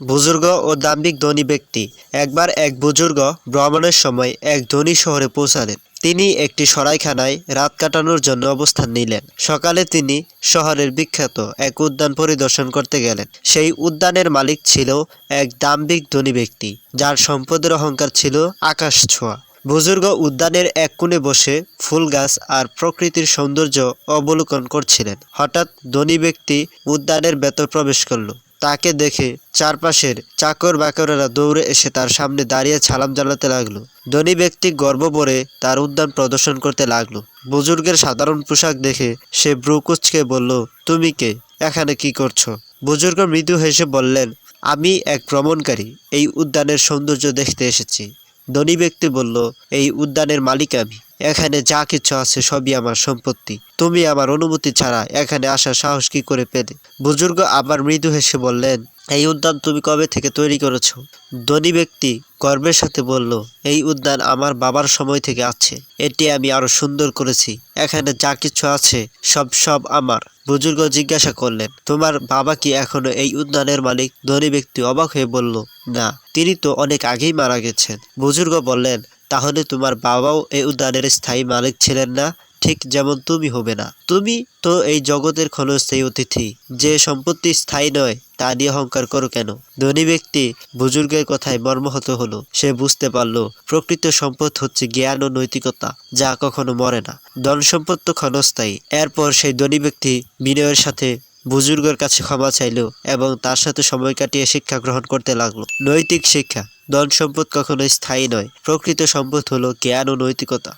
বুজুর্গ ও দাম্ভিক ধনী ব্যক্তি। একবার এক বুজুর্গ ভ্রমণের সময় এক ধনী শহরে পৌঁছালেন। তিনি একটি সরাইখানায় রাত কাটানোর জন্য অবস্থান নিলেন। সকালে তিনি শহরের বিখ্যাত এক উদ্যান পরিদর্শন করতে গেলেন। সেই উদ্যানের মালিক ছিল এক দাম্ভিক ধনী ব্যক্তি, যার সম্পদের অহংকার ছিল আকাশ ছোঁয়া। বুজুর্গ উদ্যানের এক কোণে বসে ফুল গাছ আর প্রকৃতির সৌন্দর্য অবলোকন করছিলেন। হঠাৎ ধনী ব্যক্তি উদ্যানের ভেতর প্রবেশ করল। তাকে দেখে চারপাশের চাকর বাকরেরা দৌড়ে এসে তার সামনে দাঁড়িয়ে ছালাম জ্বালাতে লাগল। ধনী ব্যক্তি গর্ব পরে তার উদ্যান প্রদর্শন করতে লাগল। বুজুর্গের সাধারণ পোশাক দেখে সে ব্রুকুচকে বলল, তুমি কে? এখানে কি করছ? বুজুর্গ মৃদু হেসে বললেন, আমি এক ভ্রমণকারী। এই উদ্যানের সৌন্দর্য দেখতে এসেছি। ধনী ব্যক্তি বলল, এই উদ্যানের মালিক আমি। এখানে যা কিছু আছে সবই আমার সম্পত্তি। তুমি আমার অনুমতি ছাড়া এখানে আসার সাহস কি করে পেলে? বুজুর্গ আবার মৃদু হেসে বললেন এই উদ্যান তুমি কবে থেকে তৈরি করেছ? ধনী ব্যক্তি গর্বের সাথে বলল, এই উদ্যান আমার বাবার সময় থেকে আছে। এটি আমি আরও সুন্দর করেছি। এখানে যা কিছু আছে, সব সব আমার। বুজুর্গ জিজ্ঞাসা করলেন, তোমার বাবা কি এখনও এই উদ্যানের মালিক? ধনী ব্যক্তি অবাক হয়ে বলল, না, তিনি তো অনেক আগেই মারা গেছেন। বুজুর্গ বললেন, তাহলে তোমার বাবাও এই উদ্যানের স্থায়ী মালিক ছিলেন না? ঠিক যেমন তুমি হবে না। তুমি তো এই জগতের ক্ষণস্থায়ী অতিথি। যে সম্পত্তি স্থায়ী নয়, তা নিয়ে অহংকার করো কেন? ধনী ব্যক্তি বুজুর্গের কথায় মর্মাহত হলো। সে বুঝতে পারল, প্রকৃত সম্পদ হচ্ছে জ্ঞান ও নৈতিকতা, যা কখনো মরে না। ধন সম্পদ তো ক্ষণস্থায়ী। এরপর সেই ধনী ব্যক্তি বিনয়ের সাথে বুজুর্গের কাছে ক্ষমা চাইলো এবং তার সাথে সময় কাটিয়ে শিক্ষা গ্রহণ করতে লাগল। নৈতিক শিক্ষা। ধন সম্পদ কখনো স্থায়ী নয়। প্রকৃত সম্পদ হলো জ্ঞান ও নৈতিকতা।